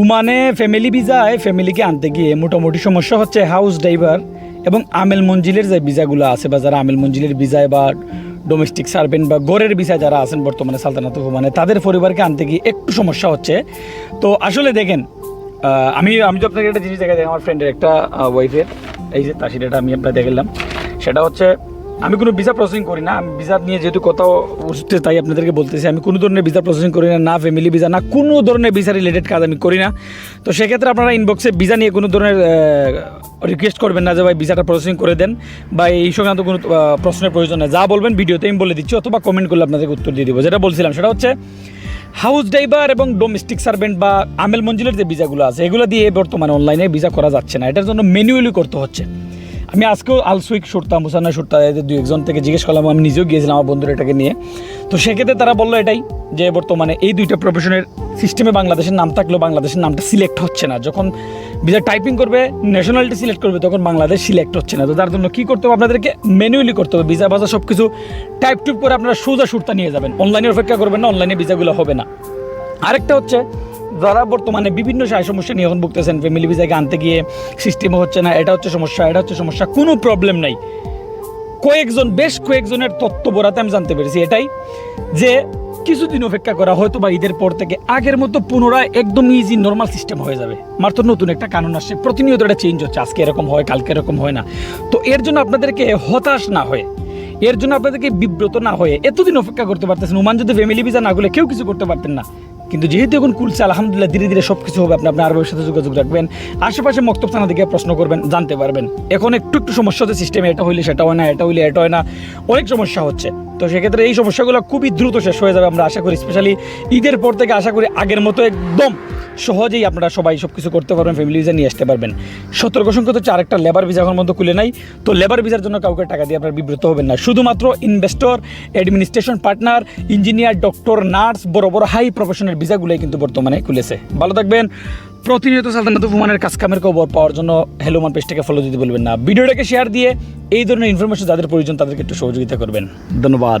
ওমানে ফ্যামিলি ভিসায় ফ্যামিলিকে আনতে গিয়ে মোটামুটি সমস্যা হচ্ছে হাউস ড্রাইভার এবং আমেল মঞ্জিলের যে ভিসাগুলো আছে বা যারা আমেল মঞ্জিলের ভিসায় বা ডোমেস্টিক সার্ভেন্ট বা গড়ের ভিসায় যারা আছেন বর্তমানে সালতানাত ওমানে, তাদের পরিবারকে আনতে গিয়ে একটু সমস্যা হচ্ছে। তো আসলে দেখেন আমি আমি তো আপনাকে একটা জিনিস দেখাই, আমার ফ্রেন্ডের একটা ওয়াইফের এই যে তার সেটা আমি আপনার দেখলাম সেটা হচ্ছে আমি কোনো ভিসা প্রসেসিং করি না। আমি ভিসা নিয়ে যেহেতু কোথাও উঠতে তাই আপনাদেরকে বলতেছি, আমি কোনো ধরনের ভিসা প্রসেসিং করি না না ফ্যামিলি ভিসা না কোনো ধরনের ভিসা রিলেটেড কাজ আমি করি না। তো সেক্ষেত্রে আপনারা ইনবক্সে ভিসা নিয়ে কোনো ধরনের রিকোয়েস্ট করবেন না যে, ভাই ভিসাটা প্রসেসিং করে দেন। বা এই সংক্রান্ত কোনো প্রশ্নের প্রয়োজন নেই। যা বলবেন ভিডিওতে আমি বলে দিচ্ছি, অথবা কমেন্ট করলে আপনাদেরকে উত্তর দিয়ে দিব। যেটা বলছিলাম, সেটা হচ্ছে হাউস ড্রাইভার এবং ডোমেস্টিক সার্ভেন্ট বা আমেল মঞ্জিলের যে ভিসাগুলো আছে, এগুলো দিয়ে বর্তমানে অনলাইনে ভিসা করা যাচ্ছে না। এটার জন্য ম্যানুয়ালি করতে হচ্ছে। আমি আজকেও আলসুইক সুরতাম মুসান্না সুরতা এদের দুই একজন থেকে জিজ্ঞেস করলাম, আমি নিজেও গিয়েছিলাম আমার বন্ধুর এটাকে নিয়ে। তো সেক্ষেত্রে তারা বলল এটাই, যে বর্তমানে এই দুইটা প্রফেশনের সিস্টেমে বাংলাদেশের নাম থাকলেও বাংলাদেশের নামটা সিলেক্ট হচ্ছে না। যখন ভিসা টাইপিং করবে ন্যাশনালিটি সিলেক্ট করবে, তখন বাংলাদেশ সিলেক্ট হচ্ছে না। তো তার জন্য কী করতে হবে? আপনাদেরকে ম্যানুয়ালি করতে হবে। ভিসা বাজা সব কিছু টাইপ টুপ করে আপনারা সোজা সুরতা নিয়ে যাবেন। অনলাইনে অপেক্ষা করবেন না অনলাইনে ভিসাগুলো হবে না। আরেকটা হচ্ছে যারা বর্তমানে বিভিন্ন সায় সমস্যা নিয়ে এখন ভুগতেছেন ফ্যামিলি ভিসাকে আনতে গিয়ে সিস্টেমে হচ্ছে না, এটা হচ্ছে সমস্যা, এটা হচ্ছে সমস্যা, কোনো প্রবলেম নাই। কয়েকজন, বেশ কয়েকজনের তত্ত্ব আমি জানতে পেরেছি এটাই, যে কিছুদিন অপেক্ষা করা হয়তো বা ঈদের পর থেকে আগের মতো পুনরায় একদম ইজি নর্মাল সিস্টেম হয়ে যাবে। মাত্র নতুন একটা কানুন আসছে, প্রতিনিয়ত এটা চেঞ্জ হচ্ছে, আজকে এরকম হয়, কালকে এরকম হয় না। তো এর জন্য আপনাদেরকে হতাশ না হয়ে, এর জন্য আপনাদেরকে বিব্রত না হয়ে এতদিন অপেক্ষা করতে পারতেছেন ওমান যদি ফ্যামিলি ভিসা না করলে কেউ কিছু করতে পারতেন না। কিন্তু যেহেতু এখন কুলছে আলহামদুলিল্লাহ ধীরে ধীরে সব কিছু হবে। আপনি আপনার আরবের সাথে যোগাযোগ রাখবেন। আশেপাশে মক্তব থানা দিকে প্রশ্ন করবেন, জানতে পারবেন। এখন একটু একটু সমস্যা হচ্ছে সিস্টেমে এটা হইলে সেটা হয় না, এটা হইলে এটা হয় না। অনেক সমস্যা হচ্ছে। তো সেক্ষেত্রে এই সমস্যাগুলো খুবই দ্রুত শেষ হয়ে যাবে আমরা আশা করি স্পেশালি ঈদের পর থেকে আশা করি আগের মতো একদম সহজেই আপনারা সবাই সব কিছু করতে পারবেন ফ্যামিলি ভিসা নিয়ে আসতে পারবেন। সতর্ক সংখ্যা হচ্ছে আরেকটা লেবার ভিসা এখন মধ্যে খুলে নাই। তো লেবার ভিসার জন্য কাউকে টাকা দিয়ে আপনার বিব্রত হবেন না। শুধুমাত্র investor administration partner engineer doctor nurse বড় বড় হাই প্রফেশনের ভিসাগুলোই কিন্তু বর্তমানে খুলেছে। ভালো থাকবেন। প্রতিনিয়ত সালতানাত কাজ কামের খবর পাওয়ার জন্য হেলোমান পেজটাকে ফলো দিতে বলবেন না। ভিডিওটাকে শেয়ার দিয়ে এই ধরনের ইনফরমেশন যাদের প্রয়োজন তাদেরকে একটু সহযোগিতা করবেন। ধন্যবাদ।